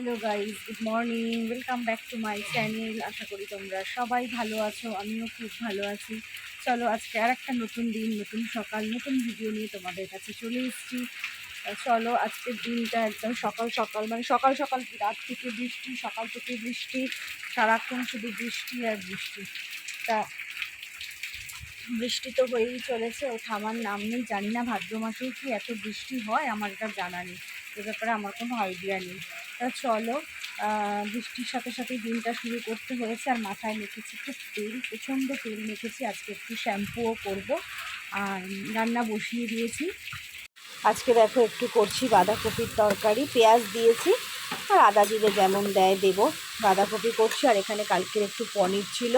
Hello guys good morning welcome back to my channel আশা করি তোমরা সবাই ভালো আছো, আমিও খুব ভালো আছি। চলো আজকে আর একটা নতুন দিন, নতুন সকাল, নতুন ভিডিও নিয়ে তোমাদের কাছে চলে এসেছি। চলো আজকের দিনটা একদম সকাল সকাল মানে সকাল সকাল, রাত থেকে বৃষ্টি, সকাল থেকে বৃষ্টি, সারাক্ষণ শুধু বৃষ্টি আর বৃষ্টি। তা বৃষ্টি তো হয়েই চলেছে ও থামার নাম নেই, জানি না ভাদ্র মাসেও কি এত বৃষ্টি হয়, আমার এটা জানা নেই। এ ব্যাপারে আমার কোনো আইডিয়া নেই। তা চলো বৃষ্টির সাথে সাথে দিনটা শুরু করতে হয়েছে আর মাথায় মেখেছি একটু তেল, প্রচণ্ড তেল মেখেছি। আজকে একটু শ্যাম্পুও করব আর রান্না বসিয়ে দিয়েছি। আজকে দেখো একটু করছি বাঁধাকপির তরকারি, পেঁয়াজ দিয়েছি আর আদা জিরে যেমন দেয় দেবো। বাঁধাকপি করছি আর এখানে কালকের একটু পনির ছিল।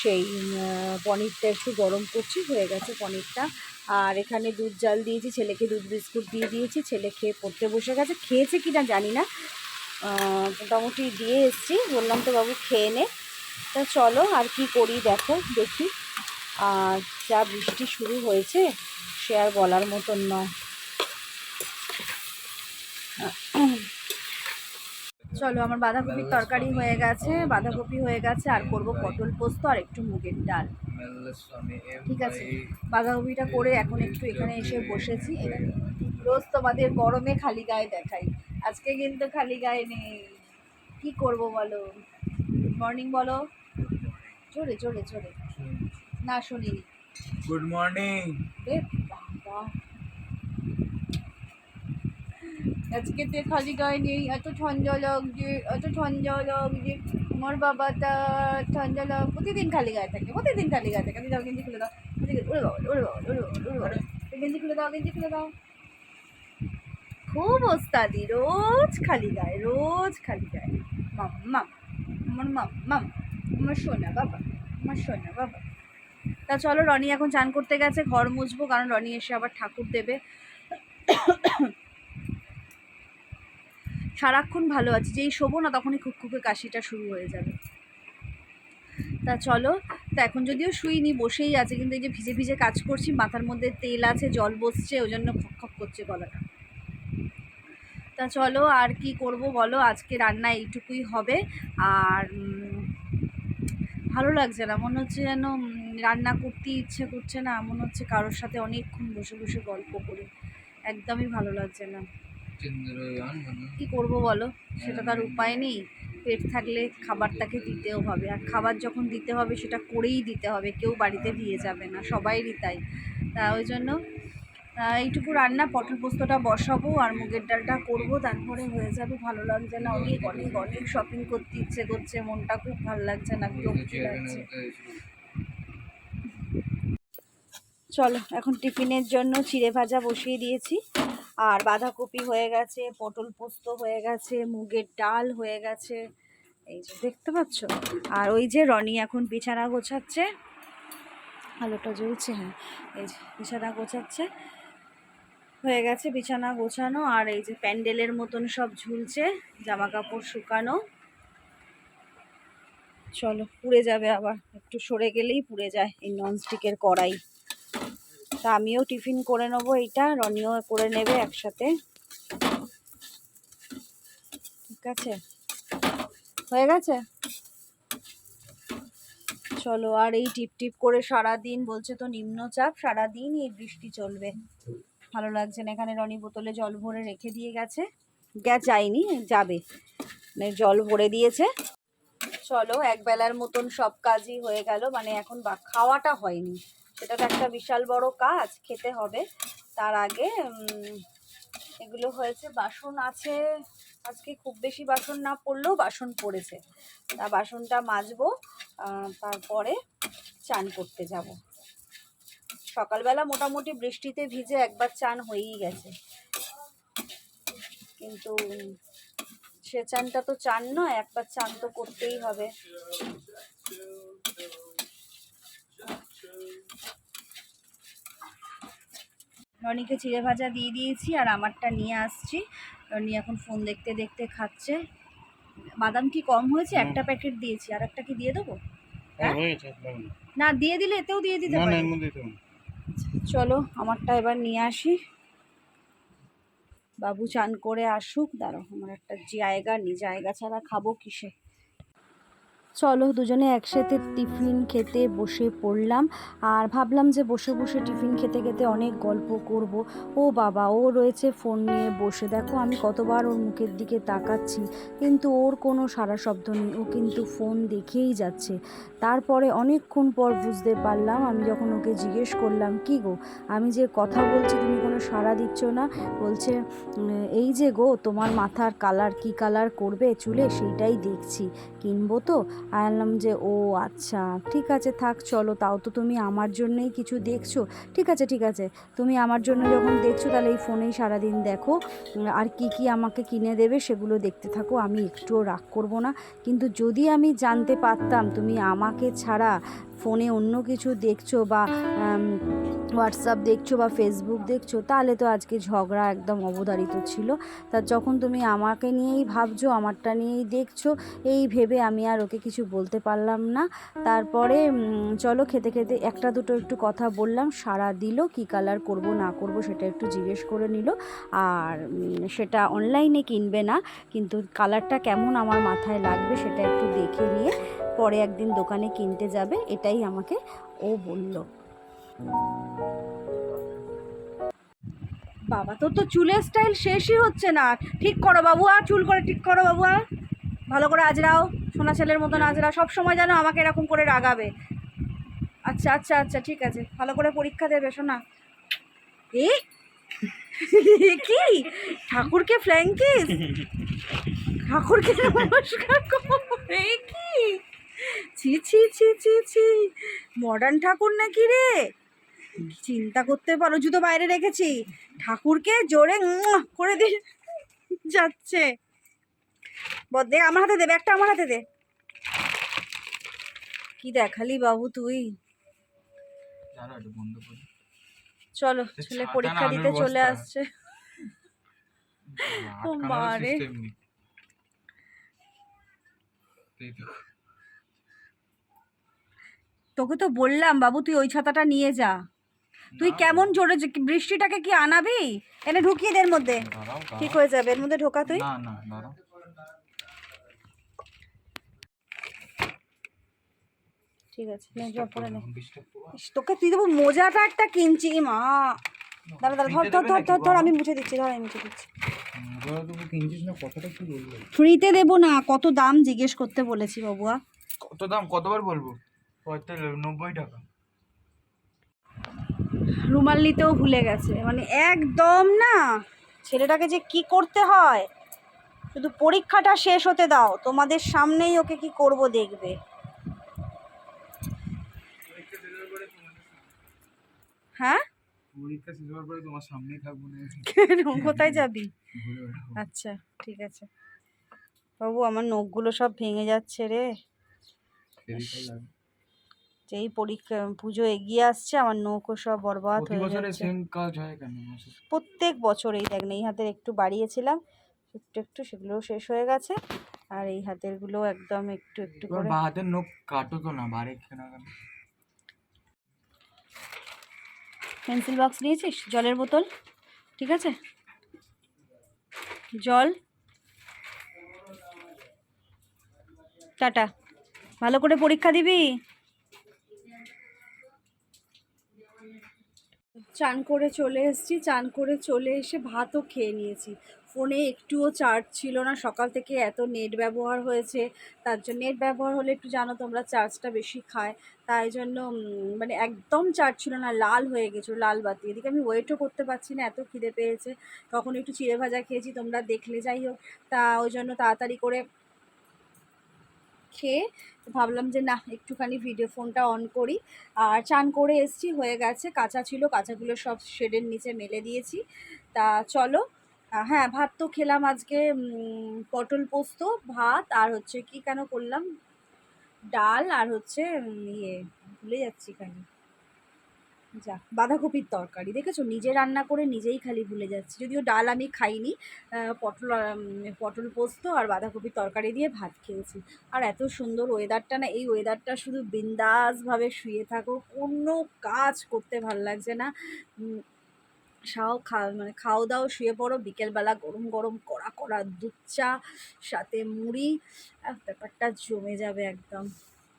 সেই পনিরটা একটু গরম করছি, হয়ে গেছে পনিরটা। আর এখানে দুধ জাল দিয়েছি, ছেলেকে দুধ বিস্কুট দিয়ে দিয়েছি, ছেলে খেয়ে পড়তে বসে গেছে। খেয়েছে কি না জানি না। মোটামুটি দিয়ে এসছি, বললাম তো বাবু খেয়ে নে। তা চলো আর কি করি দেখো, দেখি। আর যা বৃষ্টি শুরু হয়েছে, সে আর বলার মতন নয়। চলো আমার বাঁধাকপির তরকারি হয়ে গেছে বাঁধাকপি হয়ে গেছে আর করব পটল পোস্ত আর একটু মুগের ডাল। ঠিক আছে বাঁধাকপিটা করে এখন একটু এখানে এসে বসেছি। রোজ তোমাদের গরমে খালি গায়ে দেখাই। আজকে কিন্তু খালি গায়ে নেই। কি করব বলো? গুড মর্নিং বলো। জোরে জোরে জোরে। না শুনিনি। গুড মর্নিং এ বাবা আজকে তো খালি গায়ে নেই, এত ঠান্ডা লাগছে এত ঠান্ডা লাগছে আমার বাবাটা ঠান্ডা লাগ, প্রতিদিন খালি গায়ে থাকে, প্রতিদিন খালি গায়ে থাকে আমি গেঞ্জি খুলে দাও বাবা বাবা বাবা বাবা গেঞ্জি খুলে দাও, গেঞ্জি খুলে দাও। খুব ওস্তাদি, রোজ খালি গায়ে, রোজ খালি গায়ে। মাম মাম আমার মাম মাম আমার সোনা বাবা, আমার সোনা বাবা। তা চলো রনি এখন চান করতে গেছে, ঘর মুছবো, কারণ রনি এসে আবার ঠাকুর দেবে। সারাক্ষণ ভালো আছি। যেই শোবো না, তখনই খুকখুকে কাশিটা শুরু হয়ে যাবে। তা চলো, তা এখন যদিও শুইনি, বসেই আছে, কিন্তু এই যে ভিজে ভিজে কাজ করছি, মাথার মধ্যে তেল আছে, জল বসছে ওই জন্য খক করছে গলাটা। তা চলো, আর কি করব বলো? আজকে রান্না এইটুকুই হবে। আর ভালো লাগছে না, মনে হচ্ছে যেন রান্না করতে ইচ্ছে করছে না, মনে হচ্ছে কারোর সাথে অনেকক্ষণ বসে বসে গল্প করি। একদমই ভালো লাগছে না। কি করব বলো? সেটা তার উপায় নেই। পেট থাকলে খাবারটাকে দিতেও হবে। আর খাবার যখন দিতে হবে সেটা করেই দিতে হবে। কেউ বাড়িতে দিয়ে যাবে না। সবাইরই তাই। তা ওই জন্য এইটুকু রান্না। পটল পোস্তটা বসাবো আর মুগের ডালটা করব। তারপরে হয়ে যাবে। ভালো লাগছে না। অনেক অনেক অনেক শপিং করতে ইচ্ছে করছে। মনটা খুব ভালো লাগছে না। বিরক্তি লাগছে চলো এখন টিফিনের জন্য চিড়ে ভাজা বসিয়ে দিয়েছি। আর বাঁধাকপি হয়ে গেছে, পটল পোস্ত হয়ে গেছে, মুগের ডাল হয়ে গেছে। এই যে দেখতে পাচ্ছ? আর ওই যে রনি এখন বিছানা গোছাচ্ছে। আলোটা জ্বলছে হ্যাঁ। এই যে বিছানা গোছাচ্ছে। হয়ে গেছে বিছানা গোছানো আর এই যে প্যান্ডেলের মতন সব ঝুলছে জামা কাপড় শুকানো। চলো, পুড়ে যাবে আবার। একটু সরে গেলেই পুড়ে যায় এই ননস্টিকের কড়াই। তা আমিও টিফিন করে নেব এইটা, রনিও করে নেবে একসাথে। ঠিক আছে? হয়ে গেছে? চলো, আর এই টিপ টিপ করে সারা দিন বলছে তো নিম্নচাপ সারা দিন এই বৃষ্টি চলবে। ভালো লাগছে না, এখানে রনি বোতলে জল ভরে রেখে দিয়ে গেছে। গ্যাস যায়নি, যাবে। মানে জল ভরে দিয়েছে। চলো, একবেলার মতন সব কাজই হয়ে গেল মানে এখন খাওয়াটা হয়নি। সেটা তো একটা বিশাল বড় কাজ, খেতে হবে। তার আগে এগুলো হয়েছে, বাসন আছে। আজকে খুব বেশি বাসন না পড়লেও বাসন পড়েছে। তা বাসনটা মাজবো তারপরে চান করতে যাব। সকালবেলা মোটামুটি বৃষ্টিতে ভিজে একবার চান হয়েই গেছে। কিন্তু সে চানটা তো চান নয়, একবার চান তো করতেই হবে। রনিকে চিড়ে ভাজা দিয়ে দিয়েছি আর আমারটা নিয়ে আসছি। রনি এখন ফোন দেখতে দেখতে খাচ্ছে। বাদাম কি কম হয়েছে? একটা প্যাকেট দিয়েছি। আর একটা কি দিয়ে দেবো? হ্যাঁ। না দিয়ে দিলে এতেও দিয়ে দিতে না না পারি। চলো আমারটা এবার নিয়ে আসি। বাবু চান করে আসুক। দাঁড়ো আমার একটা জায়গা নেই। জায়গা ছাড়া খাব কিসে? চলো দুজনে একসাথে টিফিন খেতে বসে পড়লাম। আর ভাবলাম যে বসে বসে টিফিন খেতে খেতে অনেক গল্প করব। ও বাবা, ও রয়েছে ফোন নিয়ে বসে। দেখো, আমি কতবার ওর মুখের দিকে তাকাচ্ছি, কিন্তু ওর কোনো সারা শব্দ নেই। ও কিন্তু ফোন দেখেই যাচ্ছে। তারপরে অনেকক্ষণ পর বুঝতে পারলাম, আমি যখন ওকে জিজ্ঞেস করলাম, কি গো, আমি যে কথা বলছি তুমি কোনো সাড়া দিচ্ছ না? বলছে এই যে গো, তোমার মাথার কালার কি কালার করবে? চুলে সেইটাই দেখছি। কিনবো তো? আনলাম যে, ও আচ্ছা ঠিক আছে, থাক, চলো, তাও তো তুমি আমার জন্যই কিছু দেখছ। ঠিক আছে ঠিক আছে, তুমি আমার জন্য যখন দেখছ, তাহলে এই ফোনেই সারাদিন দেখো আর কি কি আমাকে কিনে দেবে সেগুলো দেখতে থাকো, আমি একটুও রাগ করব না। কিন্তু যদি আমি জানতে পারতাম, তুমি আমাকে ছাড়া ফোনে অন্য কিছু দেখছ বা হোয়াটসঅ্যাপ দেখছ বা ফেসবুক দেখছ, তাহলে তো আজকে ঝগড়া একদম অবধারিত ছিল। তা যখন তুমি আমাকে নিয়েই ভাবছ, আমারটা নিয়েই দেখছ, এই ভেবে আমি আর ওকে কিছু বলতে পারলাম না। তারপরে চলো খেতে খেতে একটা দুটো একটু কথা বললাম সারা দিল, কি কালার করব, না করব সেটা একটু জিজ্ঞেস করে নিল। আর সেটা অনলাইনে কিনবে না, কিন্তু কালারটা কেমন আমার মাথায় লাগবে সেটা একটু দেখে নিয়ে পরে একদিন দোকানে কিনতে যাবে এটাই আমাকে ও বলল। বাবা তোর তো চুলের স্টাইল শেষই হচ্ছে না। ঠিক করো বাবু আর চুল করে ঠিক করো বাবু আর। ভালো করে আজরাও সোনা ছেলের মতন আজরাও সব সময় যেন আমাকে এরকম করে রাগাবে। আচ্ছা আচ্ছা আচ্ছা ঠিক আছে ভালো করে পরীক্ষা দেবে শোনা এ? কি? ঠাকুরকে ফ্ল্যাঙ্কিস ঠাকুরকে নমস্কার এ কি? ছি ছি ছি ছি ছি। মডার্ন ঠাকুর নাকি রে? চিন্তা করতে পারো জুতো বাইরে রেখেছি। ঠাকুরকে জোরে করে দিয়ে যাচ্ছে। দে আমার হাতে দে ব্যাগটা আমার হাতে দে। কি দেখালি বাবু তুই? চলো ছেলে পরীক্ষা দিতে চলে আসছে। ও আটকানোর মা রে। system নেই। এই দেখো, তোকে তো বললাম বাবু তুই ওই ছাতাটা নিয়ে যা। তুই কেমন জোরে বৃষ্টিটাকে কি আনাবি? এনে ঢুকিয়ে দে এর মধ্যে। ঠিক হয়ে যাবে এর মধ্যে ঢোকা তুই। না না ঠিক আছে পরে নে। তোকে তুই দেবো মোজাটা একটা কিনছি মা। দাঁড়া দাঁড়া ধর ধর ধর ধর ধর আমি মুছে দিচ্ছি ধর আমি মুছে দিচ্ছি। ফ্রিতে দেবো না কত দাম জিজ্ঞেস করতে বলেছি বাবুয়া। কত দাম কতবার বলব? পঁয়তাল্লিশ নব্বই টাকা। রুমাল নিতেও ভুলে গেছে। মানে একদম না। ছেলেটাকে যে কি করতে হয়? শুধু পরীক্ষাটা শেষ হতে দাও। তোমাদের সামনেই ওকে কি করব দেখবে। হ্যাঁ? পরীক্ষা শেষ হওয়ার পরে তোমার সামনেই থাকব না। কোথায় যাবি? আচ্ছা ঠিক আছে। বাবু আমার নখগুলো সব ভেঙে যাচ্ছে রে। লাগে। যেই পরীক্ষা পুজো এগিয়ে আসছে আমার নৌকো সব বরবাদ হয়ে যাচ্ছে। মাসে? প্রত্যেক বছর এই দেখ না এই হাতের একটু বাড়িয়েছিলাম একটু একটু সেগুলোও শেষ হয়ে গেছে আর এই হাতেরগুলো একদম একটু একটু করে হাতের নখ কাটো তো না বাড়ি পেন্সিল বক্স নিয়েছিস? জলের বোতল? ঠিক আছে? জল? টাটা। ভালো করে পরীক্ষা দিবি? চান করে চলে এসেছি, চান করে চলে এসে ভাতও খেয়ে নিয়েছি। ফোনে একটুও চার্জ ছিল না, সকাল থেকে এত নেট ব্যবহার হয়েছে, তার জন্য নেট ব্যবহার হলে একটু জানো তোমরা চার্জটা বেশি খায়, তাই জন্য মানে একদম চার্জ ছিল না, লাল হয়ে গেছিল, লাল বাতি। এদিকে আমি ওয়েটও করতে পারছি না, এত খিদে পেয়েছে। তখন একটু চিড়ে ভাজা খেয়েছি, তোমরা দেখলে, যাই হোক। তা ওই জন্য তাড়াতাড়ি করে খেয়ে ভাবলাম যে না, একটুখানি ভিডিও ফোনটা অন করি। আর চান করে এসছি, হয়ে গেছে, কাঁচা ছিল, কাঁচাগুলো সব শেডের নিচে মেলে দিয়েছি। তা চলো হ্যাঁ ভাত তো খেলাম আজকে পটল পোস্ত, ভাত, আর হচ্ছে কি কেন করলাম? ডাল, আর হচ্ছে ইয়ে ভুলে যাচ্ছি কেন যা, বাঁধাকপির তরকারি। দেখেছ? নিজে রান্না করে নিজেই খালি ভুলে যাচ্ছি। যদিও ডাল আমি খাইনি পটল পটল পোস্ত আর বাঁধাকপির তরকারি দিয়ে ভাত খেয়েছি। আর এত সুন্দর ওয়েদারটা না, এই ওয়েদারটা শুধু বিন্দাসভাবে শুয়ে থাকো, কোনো কাজ করতে ভালো লাগছে না। সাও খা মানে খাও দাও, শুয়ে পড়ো, বিকেলবেলা গরম গরম কড়া কড়া দুধ চা, সাথে মুড়ি ব্যাপারটা জমে যাবে একদম।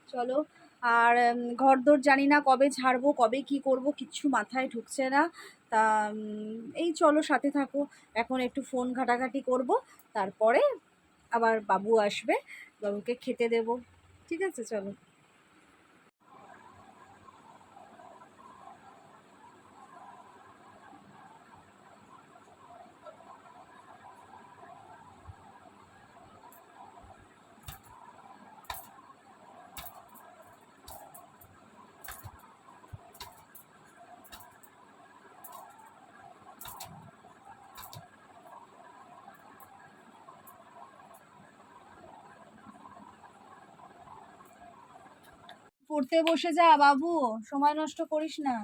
চলো আর ঘরদোর জানি না কবে ঝাড়বো, কবে কি করব, কিচ্ছু মাথায় ঢুকছে না। তা এই চলো সাথে থাকো। এখন একটু ফোন ঘাটাঘাটি করব, তারপরে আবার বাবু আসবে, বাবুকে খেতে দেব। ঠিক আছে, চলো। পড়তে বসে যা, বাবু। সময় নষ্ট করিস না।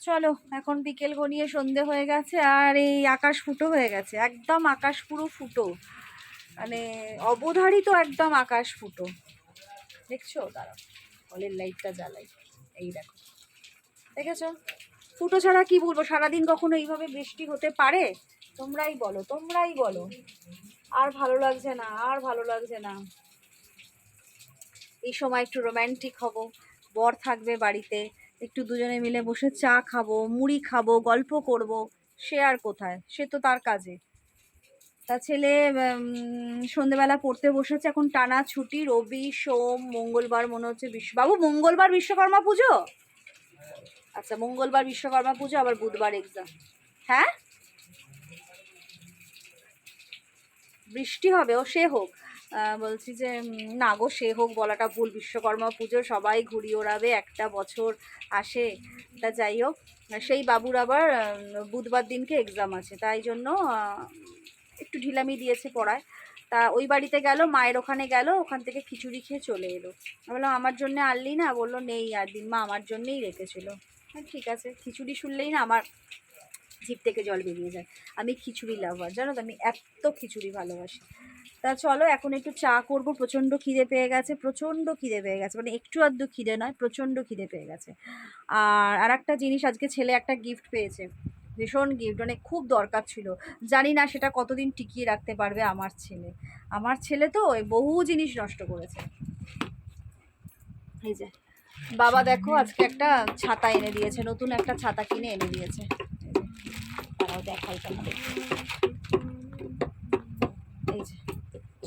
চলো, এখন বিকেল গনিয়ে সন্ধে হয়ে গেছে, আর এই আকাশ ফুটো হয়ে গেছে। একদম আকাশ পুরো ফুটো। মানে অবধারিত একদম আকাশ ফুটো। দেখছ? দাঁড়াও। কলের লাইটটা জ্বালাই। এই দেখো। দেখেছ? ফুটো ছাড়া কি বলব? সারাদিন কখনো এইভাবে বৃষ্টি হতে পারে? তোমরাই বলো তোমরাই বলো। আর ভালো লাগছে না, আর ভালো লাগছে না। এই সময় একটু রোম্যান্টিক হব, বর থাকবে বাড়িতে, একটু দুজনে মিলে বসে চা খাব, মুড়ি খাব, গল্প করব, সে আর কোথায়? সে তো তার কাজে। তা ছেলে সন্ধেবেলা পড়তে বসেছে, এখন টানা ছুটি, রবি, সোম, মঙ্গলবার, মনে হচ্ছে বিশ্ব বাবু মঙ্গলবার বিশ্বকর্মা পুজো? আচ্ছা মঙ্গলবার বিশ্বকর্মা পুজো, আবার বুধবার এক্সাম হ্যাঁ? বৃষ্টি হবে, ও সে হোক। বলছি যে না গো, সে হোক বলাটা ভুল। বিশ্বকর্মা পুজো সবাই ঘুরি ওড়াবে, একটা বছর আসে। তা যাই হোক, সেই বাবুর আবার বুধবার দিনকে এক্সাম আছে। তাই জন্য একটু ঢিলামি দিয়েছে পড়ায়। তা ওই বাড়িতে গেল, মায়ের ওখানে গেল, ওখান থেকে খিচুড়ি খেয়ে চলে এলো। বললাম, আমার জন্য আনলি না? বলল, নেই আর দিন মা আমার জন্যেই রেখেছিল। হ্যাঁ ঠিক আছে, খিচুড়ি শুনলেই না আমার জিভ থেকে জল বেরিয়ে যায়। আমি খিচুড়ি লাভার জানো তো, আমি এত খিচুড়ি ভালোবাসি। তা চলো, এখন একটু চা করব। প্রচণ্ড খিদে পেয়ে গেছে, প্রচণ্ড খিদে পেয়ে গেছে। মানে একটু আধটু খিদে নয়, প্রচণ্ড খিদে পেয়ে গেছে। আর আর একটা জিনিস, আজকে ছেলে একটা গিফট পেয়েছে। ভীষণ গিফট মানে খুব দরকার ছিল। জানি না সেটা কতদিন টিকিয়ে রাখতে পারবে আমার ছেলে। আমার ছেলে তো বহু জিনিস নষ্ট করেছে। এই যে, বাবা দেখো আজকে একটা ছাতা এনে দিয়েছে, নতুন একটা ছাতা কিনে এনে দিয়েছে। দেখাই তোমাদের।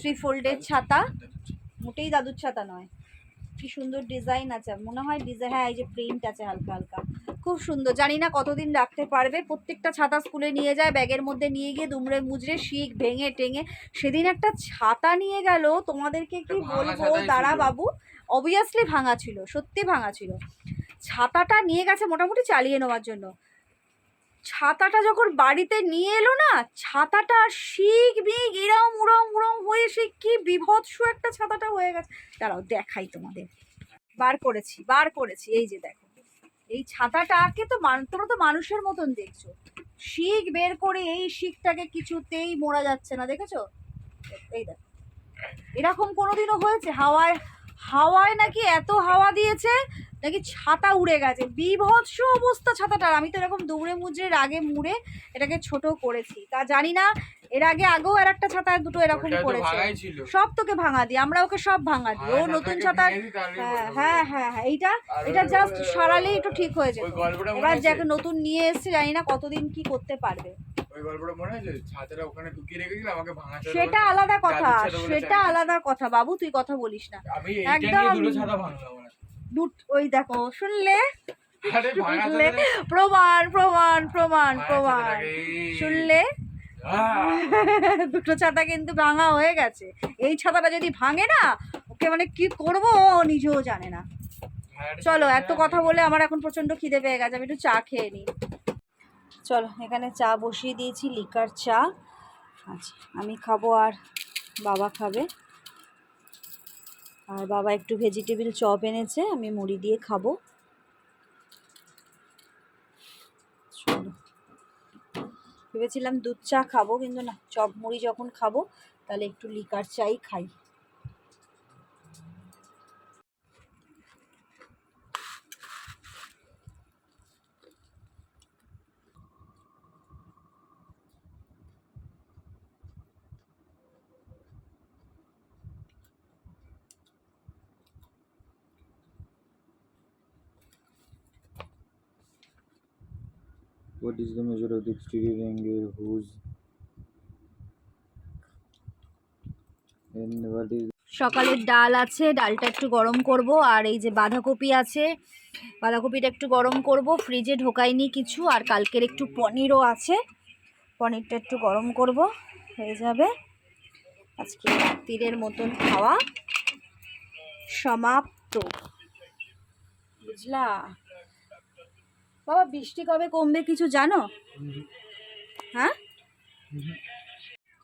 থ্রি ফোল্ডের ছাতা। মোটেই দাদুর ছাতা নয়। কি সুন্দর ডিজাইন আছে। মনে হয় ডিজাইন হ্যাঁ এই যে প্রিন্ট আছে হালকা হালকা। খুব সুন্দর। জানি না কতদিন রাখতে পারবে। প্রত্যেকটা ছাতা স্কুলে নিয়ে যায় ব্যাগের মধ্যে নিয়ে গিয়ে দুমড়ে মুচড়ে শিখ ভেঙে টেঙে। সেদিন একটা ছাতা নিয়ে গেল। তোমাদেরকে কি বলব? দাঁড়া বাবু অবভিয়াসলি ভাঙা ছিল সত্যি ভাঙা ছিল। ছাতাটা নিয়ে গেছে মোটামুটি চালিয়ে নেওয়ার জন্য। ছাতাটা যখন বাড়িতে নিয়ে এলো না, ছাতাটা শিখ বিগ এরম উড়ম উড়ম হয়ে সে কি বিভৎস একটা ছাতাটা হয়ে গেছে। দাঁড়াও, দেখাই তোমাদের। বার করেছি বার করেছি, এই যে দেখো। এই ছাতাটাকে তো তোমরা তো মানুষের মতন দেখছ। শিখ বের করে এই শিখটাকে কিছুতেই মোড়া যাচ্ছে না, দেখেছ? এই দেখো। এরকম কোনোদিনও হয়েছে? হাওয়ায় হাওয়ায় নাকি এত হাওয়া দিয়েছে নাকি ছাতা উড়ে গেছে। বিভৎস অবস্থা ছাতাটার। আমি তো এরকম দৌড়ে মুজড়ে রাগে মুড়ে এটাকে ছোট করেছি। তা জানি না এর আগে আগেও আর একটা ছাতা দুটো এরকম করেছে। সব তোকে ভাঙা দিই আমরা ওকে সব ভাঙা দিই ও নতুন ছাতাকে ছাতা ভেঙে দিই, তাহলেই হ্যাঁ হ্যাঁ হ্যাঁ হ্যাঁ এইটা এটা জাস্ট সারালেই একটু ঠিক হয়ে ওই এবার যাকে নতুন নিয়ে এসছে জানি না কতদিন কি করতে পারবে। ছাতা সেটা আলাদা কথা সেটা আলাদা কথা। বাবু তুই কথা বলিস না। একদম- দুটো ওই দেখো শুনলে? শুনলে প্রমাণ প্রমাণ প্রমাণ প্রমাণ। শুনলে? দুটো ছাতা কিন্তু ভাঙা হয়ে গেছে। এই ছাতাটা যদি ভাঙে না ওকে মানে কি করব? ও নিজেও জানে না। চলো এত কথা বলে আমার এখন প্রচণ্ড খিদে পেয়ে গেছে। আমি একটু চা খেয়ে নিই। চলো এখানে চা বসিয়ে দিয়েছি লিকার চা। আচ্ছা আমি খাব আর বাবা খাবে। আর বাবা একটু ভেজিটেবিল চপ এনেছে, আমি মুড়ি দিয়ে খাব। ভেবেছিলাম দুধ চা খাব, কিন্তু না, চপ মুড়ি যখন খাব, তাহলে একটু লিকার চাই খাই। What is the measure of the exterior angle? Whose? And what is সকালের ডাল আছে, ডালটা একটু গরম করব, আর এই যে বাঁধাকপি আছে, বাঁধাকপিটা একটু গরম করব ফ্রিজে ঢোকাইনি কিছু, আর কালকের একটু পনিরও আছে, পনিরটা একটু গরম করব, হয়ে যাবে। আজকে রাত্রিরের মতন খাওয়া। সমাপ্ত। বুঝলা? বাবা, বৃষ্টি কবে কমবে কিছু জানো? হ্যাঁ?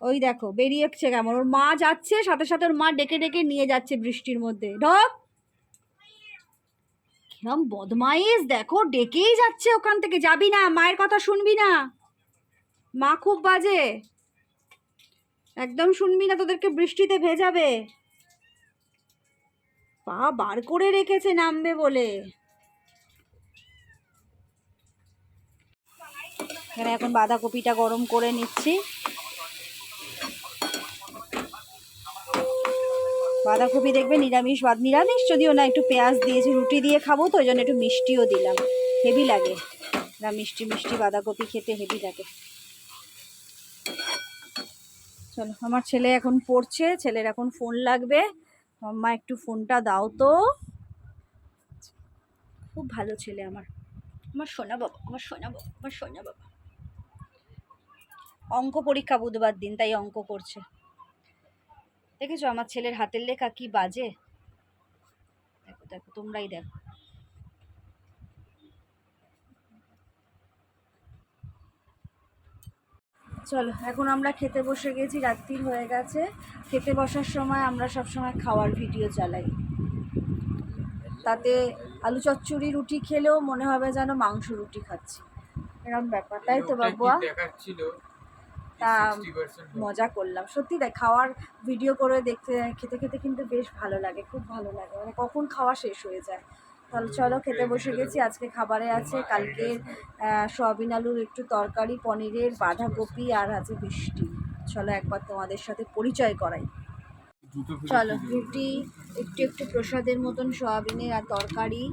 ওই দেখো, বেরিয়েছে কেমন? ওর মা যাচ্ছে, সাথে সাথে ওর মা ডেকে ডেকে নিয়ে যাচ্ছে বৃষ্টির মধ্যে। ঢক কিরম বদমাইশ, দেখো, ডেকেই যাচ্ছে ওখান থেকে। যাবি না, মায়ের কথা শুনবি না। মা খুব বাজে। একদম শুনবি না, তোদেরকে বৃষ্টিতে ভেজাবে। পা বার করে রেখেছে, নামবে বলে। এখানে এখন বাঁধাকপিটা গরম করে নিচ্ছি। বাঁধাকপি দেখবে নিরামিষ বাদ নিরামিষ যদিও না, একটু পেঁয়াজ দিয়েছি, রুটি দিয়ে খাব তো, ওই জন্য একটু মিষ্টিও দিলাম। হেভি লাগে। না, মিষ্টি মিষ্টি বাঁধাকপি খেতে হেভি লাগে। চলো, আমার ছেলে এখন পড়ছে, ছেলের এখন ফোন লাগবে। মাম্মা একটু ফোনটা দাও তো। খুব ভালো ছেলে আমার। আমার সোনা বাবা, আমার সোনা বাবা, আমার সোনা বাবা। অঙ্ক পরীক্ষা বুধবার দিন তাই অঙ্ক করছে। দেখেছ আমার ছেলের হাতের লেখা কি বাজে? দেখো দেখো তোমরাই দেখো। চলো এখন আমরা খেতে বসে গেছি রাত্রির হয়ে গেছে। খেতে বসার সময় আমরা সব সময় খাওয়ার ভিডিও চালাই। তাতে আলু চচ্চড়ি রুটি খেলেও মনে হবে যেন মাংস রুটি খাচ্ছি। এরকম ব্যাপার তাই তো বাবুয়া? দেখাচ্ছিল। তা মজা করলাম। সত্যি তাই খাওয়ার ভিডিও করে দেখতে খেতে খেতে কিন্তু বেশ ভালো লাগে খুব ভালো লাগে। মানে কখন খাওয়া শেষ হয়ে যায়? তাহলে চলো খেতে বসে গেছি। আজকে খাবারে আছে কালকের আহ, সয়াবিন আলুর একটু তরকারি পনিরের বাঁধাকপি আর আছে বৃষ্টি চলো একবার তোমাদের সাথে পরিচয় করাই। চলো রুটি একটু একটু প্রসাদের মতন সয়াবিনের আর তরকারি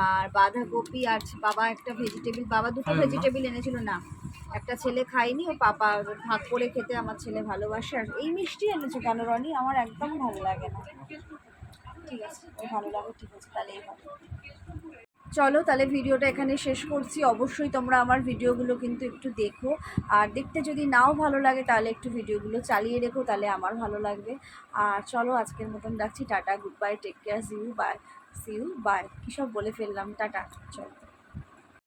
আর বাঁধাকপি আর বাবা একটা ভেজিটেবিল বাবা দুটো হ্যাঁ, ভেজিটেবিল এনেছিল না? একটা ছেলে খায়নি ও পাপা ভাগ করে খেতে আমার ছেলে ভালোবাসে। আর এই মিষ্টি এনেছে কেন রনি আমার একদম ভালো লাগে না। ঠিক আছে ভালো লাগে ঠিক আছে, তাহলে চলো, তাহলে ভিডিওটা এখানে শেষ করছি। অবশ্যই তোমরা আমার ভিডিওগুলো কিন্তু একটু দেখো। আর দেখতে যদি নাও ভালো লাগে, তাহলে একটু ভিডিওগুলো চালিয়ে রেখো, তাহলে আমার ভালো লাগবে। আর চলো, আজকের মতন রাখছি। Tata goodbye take care see you bye see you bye কী সব বলে ফেললাম? টাটা, চলো।